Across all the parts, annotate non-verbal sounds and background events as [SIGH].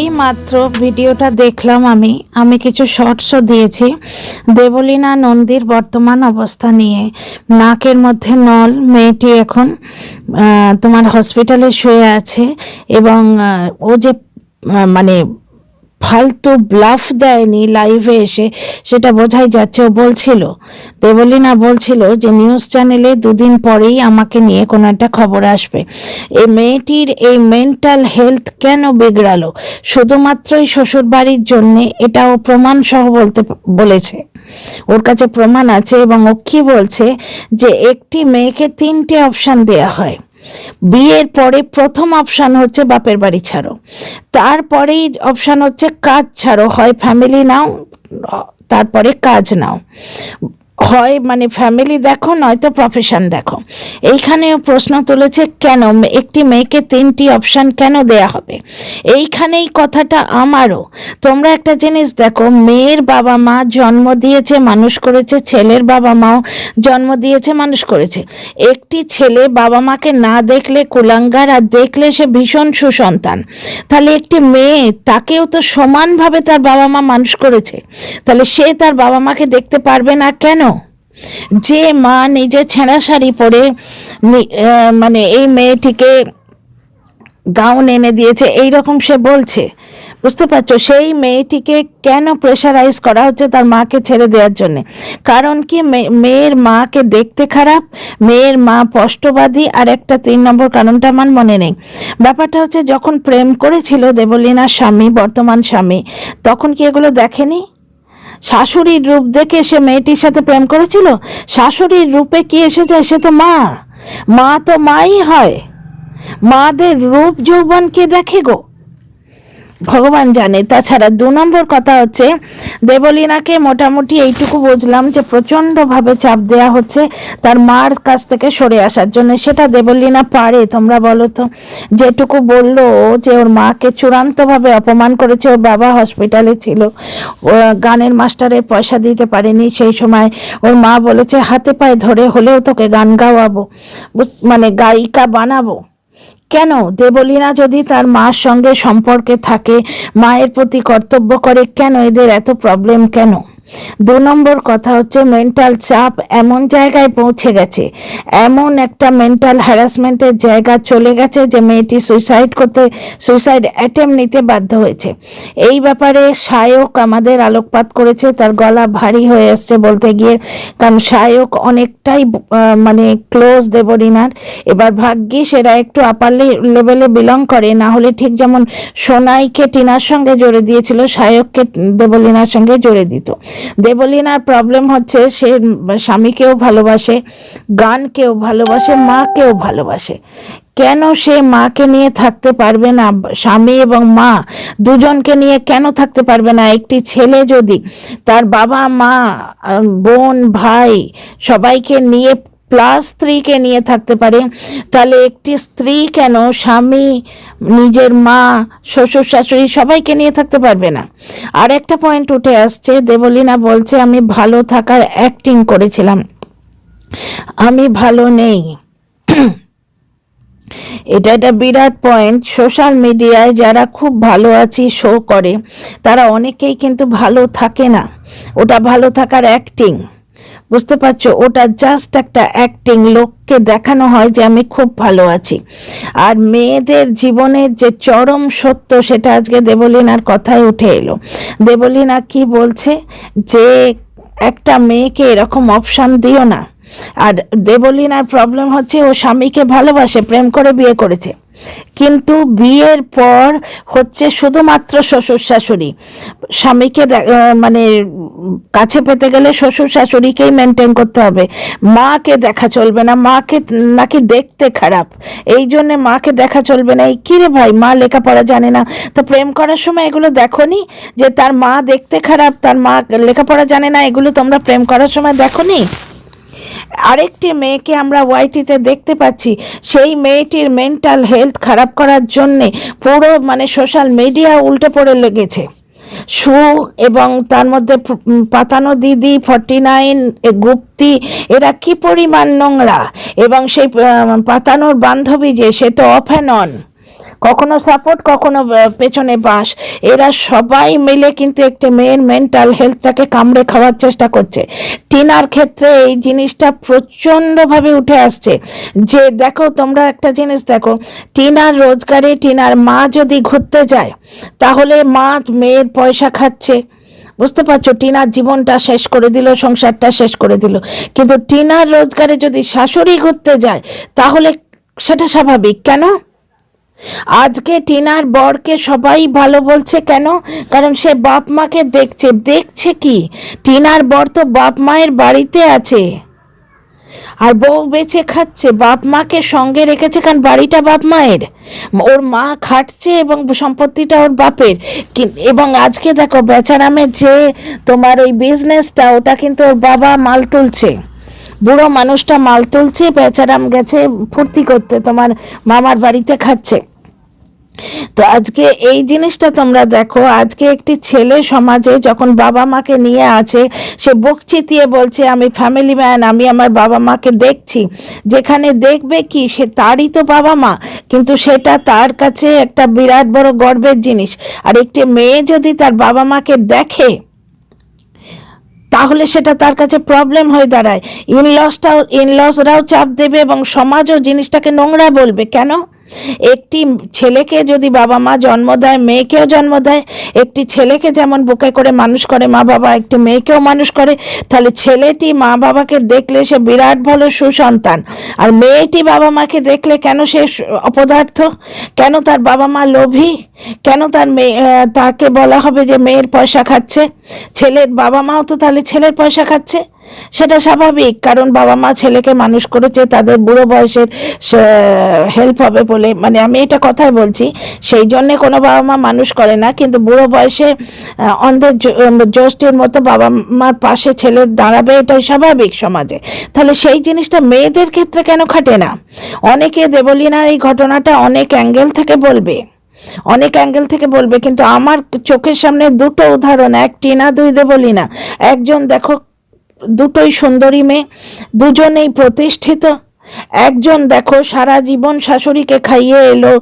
এই মাত্র ভিডিওটা দেখলাম আমি। আমি কিছু শর্টসও দিয়েছি। দেবলীনা নন্দীর বর্তমান অবস্থা নিয়ে। নাকের মধ্যে নল, মেয়েটি এখন তোমার হসপিটালে শুয়ে আছে এবং ও যে মানে ফালতু ব্লাফ দেয়নি লাইভে এসে। সেটা বোঝাই যাচ্ছে, ও বলছিল। দেবলীনা বলছিল যে নিউজ চ্যানেলে দুদিন পরেই আমাকে নিয়ে কোনো একটা খবর আসবে। এই মেয়েটির এই মেন্টাল হেলথ কেন বিগড়ালো? শুধুমাত্রই শ্বশুর বাড়ির জন্যে এটা ও প্রমাণ সহ বলতে বলেছে। ওর কাছে প্রমাণ আছে এবং ও কি বলছে যে, একটি মেয়েকে তিনটে অপশান দেয়া হয়। বিয়ের পরে প্রথম অপশান হচ্ছে বাপের বাড়ি ছাড়ো। তারপরেই অপশান হচ্ছে কাজ ছাড়ো, হয় ফ্যামিলি নাও, তারপরে কাজ নাও। হয় মানে ফ্যামিলি দেখো, নয়তো প্রফেশন দেখো। এইখানেও প্রশ্ন তুলেছে, কেন? একটি মেয়েকে তিনটি অপশান কেন দেয়া হবে? এইখানেই কথাটা আমারও। তোমরা একটা জিনিস দেখো, মেয়ের বাবা মা জন্ম দিয়েছে, মানুষ করেছে, ছেলের বাবা মাও জন্ম দিয়েছে, মানুষ করেছে। একটি ছেলে বাবা মাকে না দেখলে কুলাঙ্গার, আর দেখলে সে ভীষণ সুসন্তান। তাহলে একটি মেয়ে, তাকেও তো সমানভাবে তার বাবা মা মানুষ করেছে। তাহলে সে তার বাবা মাকে দেখতে পারবে না কেন? যে মা নিজে ছেঁড়া শাড়ি পরে মানে এই মেয়েটিকে গাউন এনে দিয়েছে এই রকম সে বলছে। বুঝতে পারছ? সেই মেয়েটিকে কেন প্রেশারাইজ করা হচ্ছে তার মাকে ছেড়ে দেওয়ার জন্য? কারণ কি মেয়ের মাকে দেখতে খারাপ, মেয়ের মা স্পষ্টবাদী, আর একটা তিন নম্বর কারণটা আমার মনে নেই। ব্যাপারটা হচ্ছে যখন প্রেম করেছিল দেবলীনার স্বামী, বর্তমান স্বামী, তখন কি এগুলো দেখেনি? শাশুড়ির রূপ দেখে সে মেয়েটির সাথে প্রেম করেছিল? শাশুড়ির রূপে কি এসে যায় সে তো মা। মা তো মাই হয়। মাদের রূপ যৌবনকে দেখে গো। ভগবান জানে। তাছাড়া দু নম্বর কথা হচ্ছে, দেবলীনাকে মোটামুটি এইটুকু বুঝলাম যে প্রচণ্ডভাবে চাপ দেয়া হচ্ছে তার মার কাছ থেকে সরে আসার জন্য। সেটা দেবলীনা পারে, তোমরা বলো তো। যেটুকু বলল যে ওর মাকে চূড়ান্তভাবে অপমান করেছে, ওর বাবা হসপিটালে ছিল। গানের মাস্টারের পয়সা দিতে পারেনি সেই সময়। ওর মা বলেছে, হাতে পায়ে ধরে হলেও তোকে গান গাওয়াবো মানে গায়িকা বানাবো। কেন? দেবলীনা যদি তার মার সঙ্গে সম্পর্কে থাকে, মায়ের প্রতি কর্তব্য করে কেন? এদের এত প্রবলেম কেন? দু নম্বর কথা হচ্ছে মেন্টাল চাপ এমন জায়গায় পৌঁছে গেছে। এমন একটা মেন্টাল হ্যারাসমেন্টের জায়গা চলে গেছে যে মেয়েটি সুইসাইড করতে সুইসাইড অ্যাটেম্প নিতে বাধ্য হয়েছে। এই ব্যাপারে সায়ক আমাদের আলোকপাত করেছে, তার গলা ভারী হয়ে আসছে বলতে গিয়ে। কারণ সায়ক অনেকটাই মানে ক্লোজ দেবরিনার। এবার ভাগ্যিস এরা একটু আপার লেভেলে বিলং করে, না হলে ঠিক যেমন সোনাইকে টিনার সঙ্গে জড়ে দিয়েছিল সায়ককে দেবলীনার সঙ্গে জড়ে দিত। দেবলীনার প্রবলেম হচ্ছে সে স্বামীকেও ভালোবাসে, গানকেও ভালোবাসে, মাকেও ভালোবাসে। কেন সে মাকে নিয়ে থাকতে পারবে না? স্বামী এবং মা দুজনকে নিয়ে কেন থাকতে পারবে না? একটি ছেলে যদি তার বাবা, মা বোন, ভাই সবাইকে নিয়ে প্লাস স্ত্রীকে নিয়ে থাকতে পারে, তাহলে একটি স্ত্রী কেন স্বামী, নিজের মা, শ্বশুর, শাশুড়ি সবাইকে নিয়ে থাকতে পারবে না। আর একটা পয়েন্ট উঠে আসছে, দেবলীনা বলছে, আমি ভালো থাকার অ্যাক্টিং করেছিলাম। আমি ভালো নেই। [CLEARS THROAT] এটা একটা বিরাট পয়েন্ট সোশ্যাল মিডিয়ায় যারা খুব ভালো আছি শো করে, তারা অনেকেই কিন্তু ভালো থাকে না। ওটা ভালো থাকার অ্যাক্টিং বুঝতে পারছ? ওটা জাস্ট একটা অ্যাক্টিং লোককে দেখানো হয় যে আমি খুব ভালো আছি। আর মেয়েদের জীবনের যে চরম সত্য সেটা আজকে দেবলীনার কথায় উঠে এলো। দেবলীনা কি বলছে? যে একটা মেয়েকে এরকম অপশান দিও না। আর দেবলীনার প্রবলেম হচ্ছে ও স্বামীকে ভালোবাসে, প্রেম করে বিয়ে করেছে। কিন্তু বিয়ের পর হচ্ছে শুধুমাত্র শ্বশুর শাশুড়ি। স্বামীকে মানে কাছে পেতে গেলে শ্বশুর শাশুড়িকেই মেনটেন করতে হবে। মাকে দেখা চলবে না, মাকে নাকি দেখতে খারাপ। এই জন্যে মাকে দেখা চলবে না। এই কিরে ভাই, মা লেখাপড়া জানে না। তো প্রেম করার সময় এগুলো দেখনি? যে তার মা দেখতে খারাপ, তার মা লেখাপড়া জানে না, এগুলো তোমরা প্রেম করার সময় দেখনি? আরেকটি মেয়েকে আমরা ওয়াইটিতে দেখতে পাচ্ছি। সেই মেয়েটির মেন্টাল হেলথ খারাপ করার জন্যে পুরো মানে সোশ্যাল মিডিয়া উল্টে পড়ে লেগেছে। সু এবং তার মধ্যে পাতানো দিদি, ফর্টি নাইন গুপ্তি, এরা কি পরিমাণ নোংরা? এবং সেই পাতানোর বান্ধবী যে, সে তো অফ অ্যান্ড অন। কখনো সাপোর্ট কখনো পেছনে বাস। এরা সবাই মিলে কিন্তু একটি মেয়ের মেন্টাল হেলথটাকে কামড়ে খাওয়ার চেষ্টা করছে। টিনার ক্ষেত্রে এই জিনিসটা প্রচণ্ডভাবে উঠে আসছে। যে দেখো, তোমরা একটা জিনিস দেখো, টিনার রোজগারে টিনার মা যদি ঘুরতে যায়, তাহলে মা মেয়ের পয়সা খাচ্ছে। বুঝতে পারছ? টিনার জীবনটা শেষ করে দিল, সংসারটা শেষ করে দিল। কিন্তু টিনার রোজগারে যদি শাশুড়ি ঘুরতে যায়, তাহলে সেটা স্বাভাবিক। কেন? আজকে টিনার বরকে সবাই ভালো বলছে কেন? কারণ সে বাপ মাকে দেখছে। দেখছে কি? টিনার বর তো বাপ মায়ের বাড়িতে আছে। আর বউ বেঁচে খাচ্ছে, বাপ মাকে সঙ্গে রেখেছে কারণ বাড়িটা বাপ মায়ের। ওর মা খাটছে এবং সম্পত্তিটা ওর বাপের। এবং আজকে দেখো, বেচারামের যে তোমার ওই বিজনেসটা ওটা কিন্তু ওর বাবা মাল তুলছে। বুড়ো মানুষটা মাল তুলছে, বেচারাম গেছে ফুর্তি করতে, তোমার মামার বাড়িতে খাচ্ছে। তো আজকে এই জিনিসটা তোমরা দেখো, আজকে একটি ছেলে সমাজে যখন বাবা মাকে নিয়ে আছে, সে বুক চিতিয়ে বলছে, আমি ফ্যামিলি ম্যান আমি আমার বাবা মাকে দেখছি। যেখানে দেখবে কি, সে তারই তো বাবা মা, কিন্তু সেটা তার কাছে একটা বিরাট বড় গর্বের জিনিস। আর একটি মেয়ে যদি তার বাবা মাকে দেখে তাহলে সেটা তার কাছে প্রবলেম হয়ে দাঁড়ায়। ইনলসটাও ইনলসরাও চাপ দেবে এবং সমাজও জিনিসটাকে নোংরা বলবে। কেন? একটি ছেলেকে যদি বাবা মা জন্ম দেয়, মেয়েকেও জন্ম দেয়, একটি ছেলেকে যেমন বুকে করে মানুষ করে, মা বাবা একটি মেয়েকেও মানুষ করে, তাহলে ছেলেটি মা বাবাকে দেখলে সে বিরাট ভালো সুসন্তান। আর মেয়েটি বাবা মাকে দেখলে কেন সে অপদার্থ? কেন তার বাবা মা লোভী? কেন তার মেয়ে তাকে বলা হবে যে মেয়ের পয়সা খাচ্ছে? ছেলের বাবা মাও তো তাহলে ছেলের পয়সা খাচ্ছে? সেটা স্বাভাবিক, কারণ বাবা মা ছেলেকে মানুষ করেছে, তাদের বুড়ো বয়সের হেল্প হবে বলে মানে আমি এটা কথাই বলছি, সেই জন্যে কোনো বাবা মা মানুষ করে না, কিন্তু বুড়ো বয়সে অন্ধের জ্যৈষ্ঠের মতো বাবা মার পাশে ছেলে দাঁড়াবে, এটাই স্বাভাবিক সমাজে। তাহলে সেই জিনিসটা মেয়েদের ক্ষেত্রে কেন খাটে না? অনেকে দেবলীনার এই ঘটনাটা অনেক অ্যাঙ্গেল থেকে বলবে। অনেক অ্যাঙ্গেল থেকে বলবে, কিন্তু আমার চোখের সামনে দুটো উদাহরণ, এক টিনা, দুই দেবলি না একজন দেখো দুটোই সুন্দরী মেয়ে দুজনেই প্রতিষ্ঠিত। একজন দেখো সারা জীবন শাশুড়িকে খাইয়ে এলো,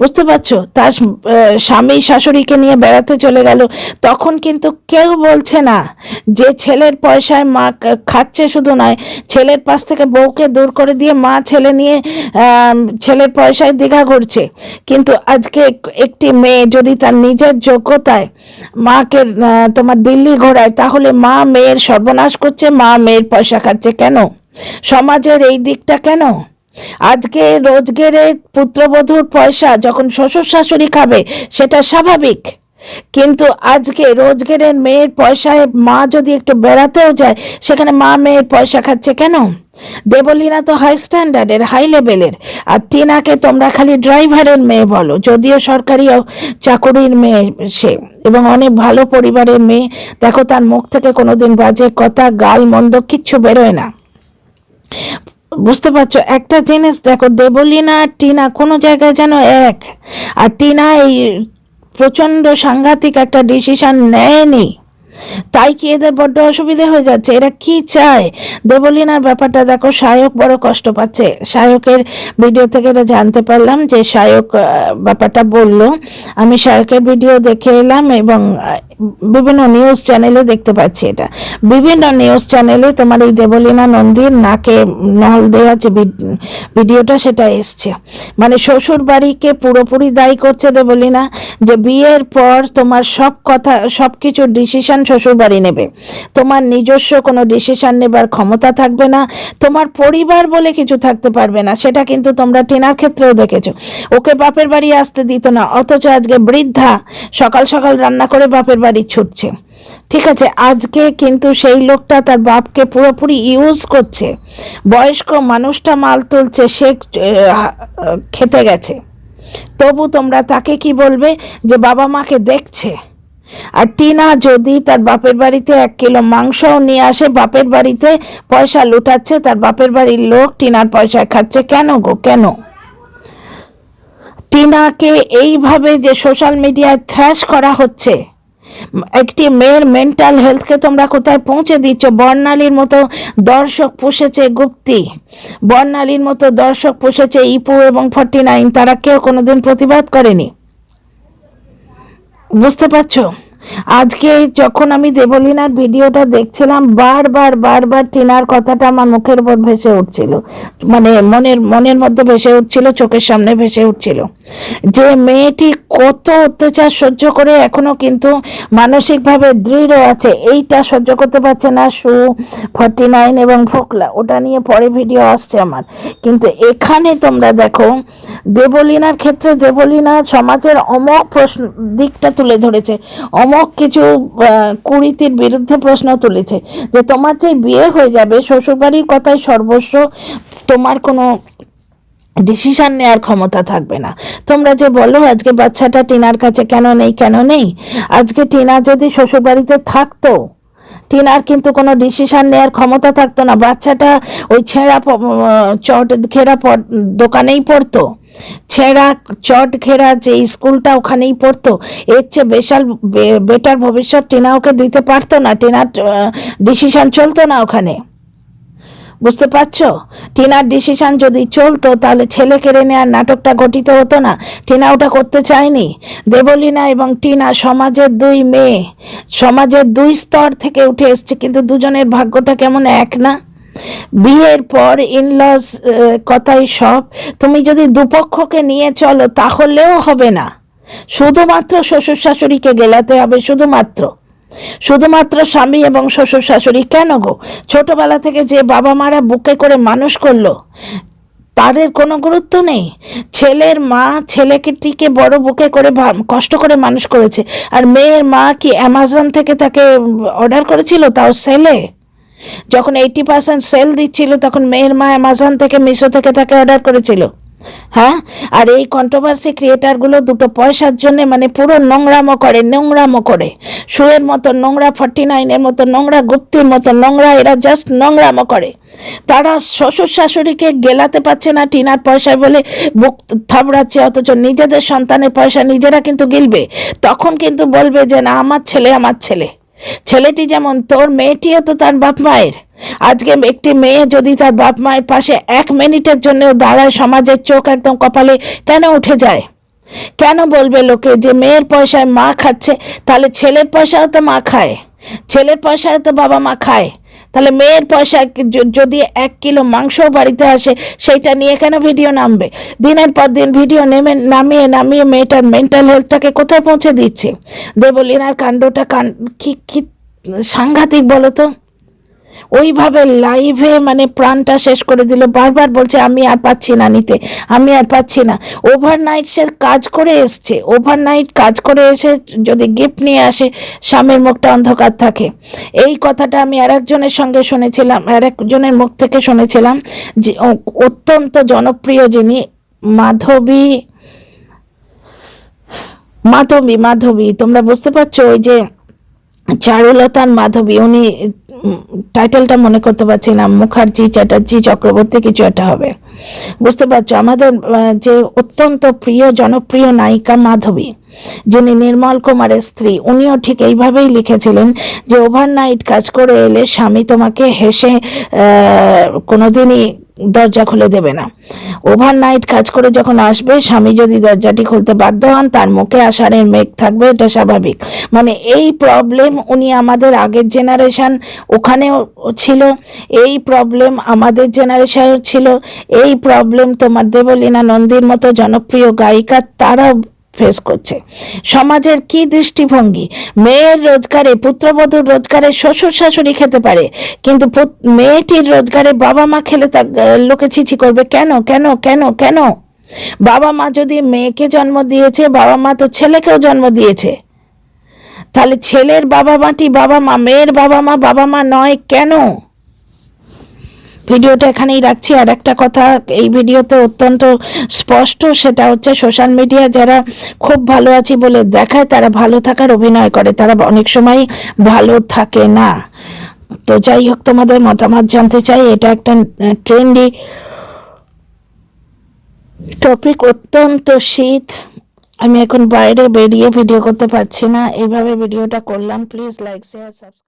বুঝতে পারছ? তার স্বামী শাশুড়িকে নিয়ে বেড়াতে চলে গেল। তখন কিন্তু কেউ বলছে না যে ছেলের পয়সায় মা খাচ্ছে শুধু নয়, ছেলের পাশ থেকে বউকে দূর করে দিয়ে মা ছেলে নিয়ে ছেলের পয়সায় দীঘা ঘুরছে। কিন্তু আজকে একটি মেয়ে যদি তার নিজের যোগ্যতায় মাকে তোমার দিল্লি ঘোরায়, তাহলে মা মেয়ের সর্বনাশ করছে, মা মেয়ের পয়সা খাচ্ছে কেন? সমাজের এই দিকটা কেন? আজকে রোজগেরে পুত্রবধূর পয়সা যখন শ্বশুর শাশুড়ি খাবে, সেটা স্বাভাবিক। কিন্তু আজকে রোজগেরের মেয়ের পয়সায় মা যদি একটু বেড়াতেও যায়, সেখানে মা মেয়ের পয়সা খাচ্ছে কেন? দেবলীনা তো হাই স্ট্যান্ডার্ডের হাই লেভেলের আর টিনাকে তোমরা খালি ড্রাইভারের মেয়ে বলো, যদিও সরকারি চাকুরির মেয়ে সে। এবং অনেক ভালো পরিবারের মেয়ে। দেখো তার মুখ থেকে কোনোদিন বাজে কথা, গাল মন্দ, কিচ্ছু বেরোয় না। বুঝতে পারছ? একটা জিনিস দেখো, দেবলীনা আর টিনা কোনো জায়গায় যেন এক। আর টিনা এই প্রচণ্ড সাংঘাতিক একটা ডিসিশন নেয়নি। তাই কি এদের বড্ড অসুবিধে হয়ে যাচ্ছে? এরা কি চায়? দেবলীনার ব্যাপারটা দেখো, সায়ক বড় কষ্ট পাচ্ছে। সায়কের ভিডিও থেকে এটা জানতে পারলাম যে সায়ক ব্যাপারটা বলল। আমি সায়কের ভিডিও দেখে এলাম এবং বিভিন্ন নিউজ চ্যানেলে দেখতে পাচ্ছি এটা। বিভিন্ন নিউজ চ্যানেলে তোমার এই দেবলীনা নন্দীর নাকে নহল দেওয়া যে ভিডিওটা, সেটা এসছে। মানে শ্বশুর বাড়িকে পুরোপুরি দায়ী করছে দেবলীনা, যে বিয়ের পর তোমার সব কথা, সব কিছু ডিসিশন শ্বশুর বাড়ি নেবে। তোমার নিজস্ব কোনো ডিসিশন নেবার ক্ষমতা থাকবে না, তোমার পরিবার বলে কিছু থাকতে পারবে না, সেটা কিন্তু তোমরা টিনার ক্ষেত্রেও দেখেছ। ওকে বাপের বাড়ি আসতে দিত না, অথচ আজকে বৃদ্ধা সকাল সকাল রান্না করে বাপের বাড়ি ছুটছে। ঠিক আছে, আজকে কিন্তু সেই লোকটা তার বাপকে পুরোপুরি ইউজ করছে। বয়স্ক মানুষটা মাল তুলছে, সে খেতে গেছে। তবু তোমরা তাকে কি বলবে যে বাবা মাকে দেখছে? আর টিনা যদি তার বাপের বাড়িতে এক কিলো মাংসও নিয়ে আসে, বাপের বাড়িতে পয়সা লুটাচ্ছে, তার বাপের বাড়ির লোক টিনার পয়সা খাচ্ছে কেন গো, কেন? টিনাকে এইভাবে যে সোশ্যাল মিডিয়ায় থ্র্যাশ করা হচ্ছে একটি মেয়ের মেন্টাল হেলথকে তোমরা কোথায় পৌঁছে দিচ্ছ? বর্ণালীর মতো দর্শক পুষেছে গুপ্তি। বর্ণালীর মতো দর্শক পুষেছে ইপু এবং ফর্টি নাইন তারা কেউ কোনোদিন প্রতিবাদ করেনি। বুঝতে পারছ? আজকে যখন আমি দেবলীনার ভিডিওটা দেখছিলাম বারবার বারবার টিনার কথাটা আমার মুখের উপর ভেসে উঠছিল। মানে মনের মনের মধ্যে ভেসে উঠছিল, চোখের সামনে ভেসে উঠছিল। যে মেয়েটি কত অত্যাচার সহ্য করে এখনও কিন্তু মানসিকভাবে দৃঢ় আছে, এইটা সহ্য করতে পারছে না সু ফর্টি নাইন এবং ফোকলা। ওটা নিয়ে পরে ভিডিও আসছে আমার। কিন্তু এখানে তোমরা দেখো, দেবলীনার ক্ষেত্রে দেবলীনা সমাজের অমক প্রশ্ন দিকটা তুলে ধরেছে। অমক কিছু কুড়িতির বিরুদ্ধে প্রশ্ন তুলেছে যে তোমার যে বিয়ে হয়ে যাবে, শ্বশুরবাড়ির কথায় সর্বস্ব, তোমার কোনো ডিসিশান নেওয়ার ক্ষমতা থাকবে না। তোমরা যে বলো, আজকে বাচ্চাটা টিনার কাছে কেন নেই কেন নেই? আজকে টিনা যদি শ্বশুরবাড়িতে থাকতো টিনার কিন্তু কোনো ডিসিশান নেওয়ার ক্ষমতা থাকতো না। বাচ্চাটা ওই ছেঁড়া চট ঘেরা দোকানেই পড়তো। ছেঁড়া, চট ঘেরা যে স্কুলটা ওখানেই পড়তো। এর চেয়ে বেশাল বেটার ভবিষ্যৎ টিনা ওকে দিতে পারতো না। টিনার ডিসিশান চলতো না ওখানে। বুঝতে পারছ? টিনার ডিসিশন যদি চলতো, তাহলে ছেলে কেড়ে নেওয়ার নাটকটা গঠিত হতো না। টিনা ওটা করতে চায়নি। দেবলীনা এবং টিনা সমাজের দুই মেয়ে, সমাজের দুই স্তর থেকে উঠে এসছে, কিন্তু দুজনের ভাগ্যটা কেমন এক না? বিয়ের পর ইনলস কথাই সব। তুমি যদি দুপক্ষকে নিয়ে চলো, তাহলেও হবে না। শুধুমাত্র শ্বশুর শাশুড়িকে গেলাতে হবে, শুধুমাত্র। শুধুমাত্র স্বামী এবং শ্বশুর শাশুড়ি কেন গো? ছোটবেলা থেকে যে বাবা মারা বুকে করে মানুষ করল, তাদের কোনো গুরুত্ব নেই। ছেলের মা ছেলেটিকে বড় বুকে করে কষ্ট করে মানুষ করেছে। আর মেয়ের মা কি অ্যামাজন থেকে তাকে অর্ডার করেছিল তাও সেলে যখন এইটি পার্সেন্ট সেল দিচ্ছিল, তখন মেয়ের মা অ্যামাজন থেকে মিশো থেকে তাকে অর্ডার করেছিল। হ্যাঁ? আর এই কন্ট্রোভার্সি ক্রিয়েটারগুলো দুটো পয়সার জন্য মানে পুরো নোংরামো করে নোংরামো করে। শুয়ের মতো নোংরা ফর্টি নাইনের মতো নোংরা গুপ্তির মতো নোংরা, এরা জাস্ট নোংরামো করে। তারা শ্বশুর শাশুড়িকে গেলাতে পারছে না টিনার পয়সায় বলে বুক থাবড়াচ্ছে, অথচ নিজেদের সন্তানের পয়সা নিজেরা কিন্তু গিলবে। তখন কিন্তু বলবে যে, না, আমার ছেলে আমার ছেলে। ছেলেটি যেমন তোর মেয়েটিও তো তার বাপ মায়ের। আজকে একটি মেয়ে যদি তার বাপ মায়ের পাশে এক মিনিটের জন্য দাঁড়ায়, সমাজের চোখ একদম কপালে কেন উঠে যায়? কেন বলবে লোকে যে মেয়ের পয়সায় মা খাচ্ছে, তাহলে ছেলের পয়সাও তো মা খায়। ছেলের পয়সায় তো বাবা মা খায়। তাহলে মেয়ের পয়সা যদি এক কিলো মাংস বাড়িতে আসে, সেইটা নিয়ে কেন ভিডিও নামবে? দিনের পর দিন ভিডিও নেমে, নামিয়ে নামিয়ে মেয়েটার মেন্টাল হেলথটাকে কোথায় পৌঁছে দিচ্ছে? দেবলীনার কাণ্ডটা কান, কি কি সাংঘাতিক বলো তো? ওইভাবে লাইভে মানে প্রাণটা শেষ করে দিল। বারবার বলছে, আমি আর পাচ্ছি না নিতে, আমি আর পাচ্ছি না। ওভারনাইট সে কাজ করে এসছে। ওভারনাইট কাজ করে এসে যদি গিফট নিয়ে আসে, স্বামীর মুখটা অন্ধকার থাকে। এই কথাটা আমি আর একজনের সঙ্গে শুনেছিলাম আর একজনের মুখ থেকে শুনেছিলাম যে অত্যন্ত জনপ্রিয় যিনি মাধবী মাধবী মাধবী, তোমরা বুঝতে পারছ? ওই যে চারুলতার মাধবী উনি টাইটেলটা মনে করতে পারছি না মুখার্জি চ্যাটার্জি চক্রবর্তী কিছু একটা হবে। বুঝতে পারছ? আমাদের যে অত্যন্ত প্রিয়, জনপ্রিয় নায়িকা মাধবী, যিনি নির্মল কুমারের স্ত্রী, উনিও ঠিক এইভাবেই লিখেছিলেন যে ওভারনাইট কাজ করে এলে স্বামী তোমাকে হেসে কোনোদিনই দরজা খুলে দেবে না। ওভারনাইট কাজ করে যখন আসবে, স্বামী যদি দরজাটি খুলতে বাধ্য হন, তার মুখে আষাঢ়ের মেঘ থাকবে, এটা স্বাভাবিক। মানে এই প্রবলেম উনি আমাদের আগের জেনারেশন ওখানেও ছিল, এই প্রবলেম আমাদের জেনারেশন ছিল, এই প্রবলেম তোমার দেবলীনা নন্দীর মতো জনপ্রিয় গায়িকা তারাও ফেস করছে। সমাজের কি দৃষ্টিভঙ্গি? মেয়ের রোজগারে, পুত্রবধূর রোজগারে শ্বশুর শাশুড়ি খেতে পারে, কিন্তু মেয়েটির রোজগারে বাবা মা খেলে তা লোকে ছিছি করবে কেন কেন কেন কেন? বাবা মা যদি মেয়েকে জন্ম দিয়েছে, বাবা মা তো ছেলেকেও জন্ম দিয়েছে। তাহলে ছেলের বাবা মাটি বাবা মা, মেয়ের বাবা মা বাবা মা নয় কেন? ভিডিওটা এখানেই রাখছি। আর একটা কথা, এই ভিডিওতে অত্যন্ত স্পষ্ট, সেটা হচ্ছে সোশ্যাল মিডিয়া যারা খুব ভালো আছি বলে দেখায়, তারা ভালো থাকার অভিনয় করে। তারা অনেক সময় ভালো থাকে না। তো যাই হোক, তোমাদের মতামত জানতে চাই। এটা একটা ট্রেন্ডি টপিক অত্যন্ত শীত। আমি এখন বাইরে বেরিয়ে ভিডিও করতে পারছি না। এইভাবে ভিডিওটা করলাম। Please like share subscribe